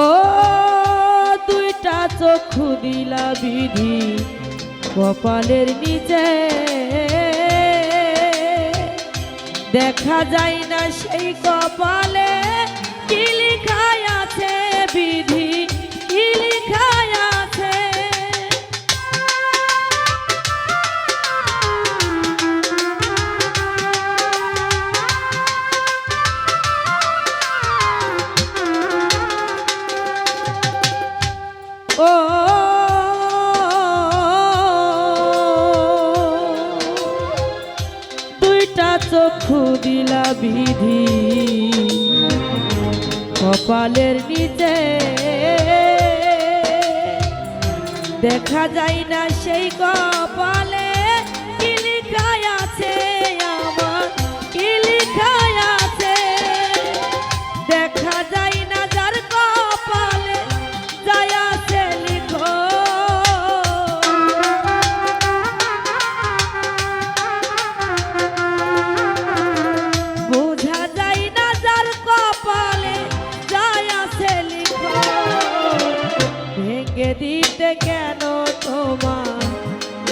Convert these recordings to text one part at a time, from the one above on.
ও দুইটা চক্ষু দিলা বিধি কপালের নিচে। দেখা যায় না সেই কপালে কি লিখাই ও দুইটা চক্ষু দিলা বিধি কপালের নিচে। দেখা যায় না সেই কপালে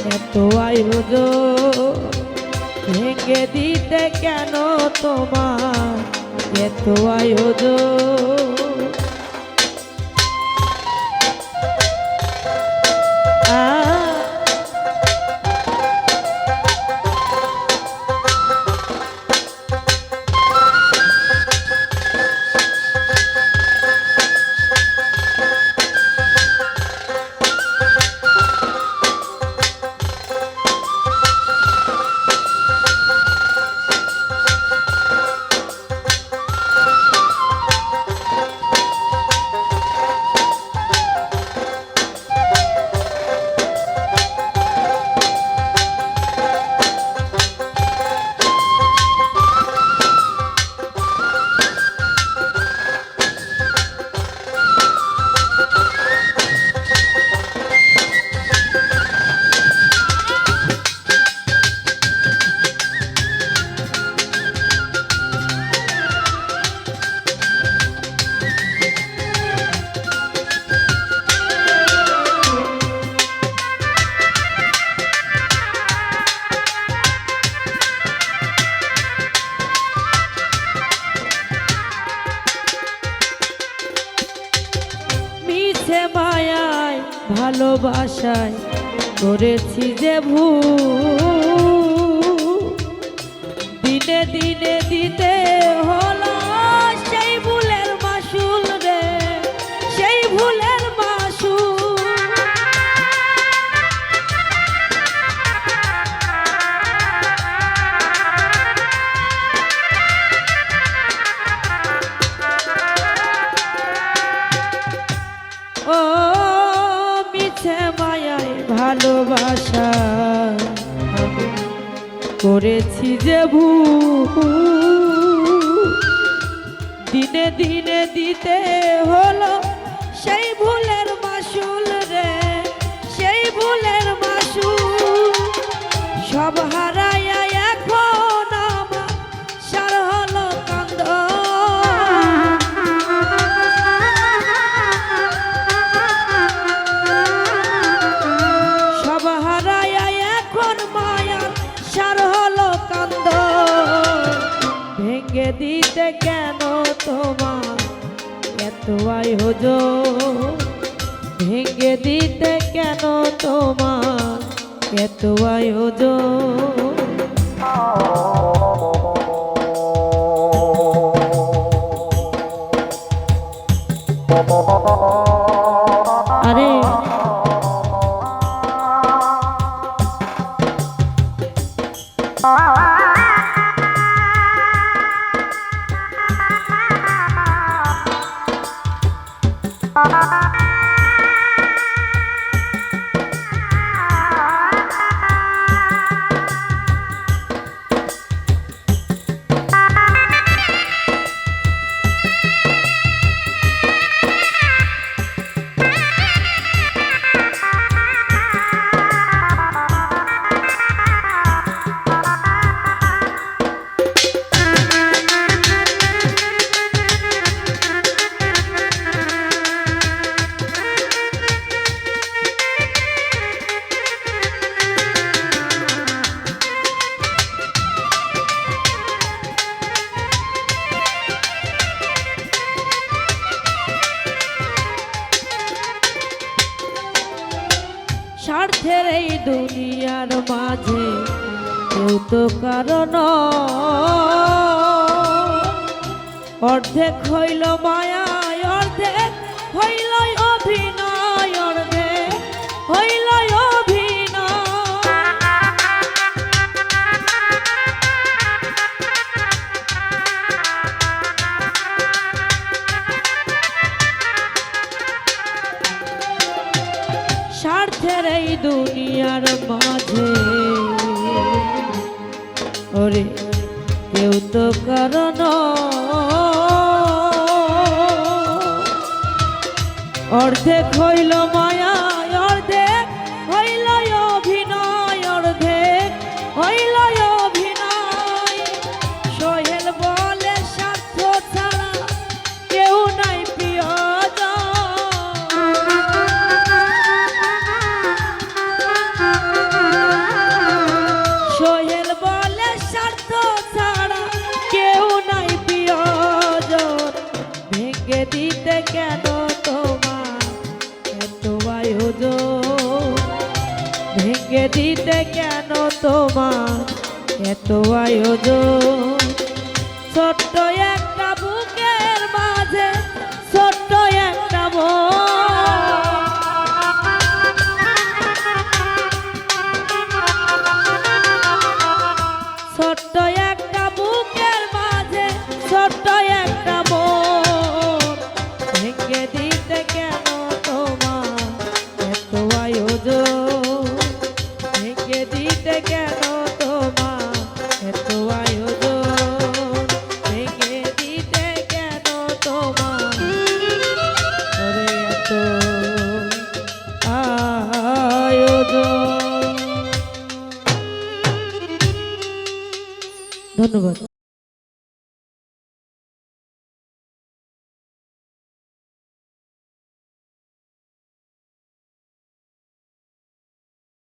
এত আয়োজন ভেঙে দিতে কেন তোমার এত আয়োজন ভালোবাসায় করেছি যে ভূ দিনে দিনে দিতে হলো ভালোবাসা করেছি যে ভু দিনে দিনে দিতে হলো দিতে কেন তোমার? এত আয়োজন ভেঙে দিতে কেন তোমার? এত আয়োজন আরে। স্বার্থের Ha ha ha! দুনিয়ার মাঝে কেউ তো কারণ। অর্ধেক হইল মায়া অর্ধেক হইল দুনিয়ার মাঝে। ওরে কেউ তো কারণ। অর্ধেক হইল মায়া ভেঙে দিতে কেন তোমার এত আয়োজন? ছোট্ট একটা ধন্যবাদ।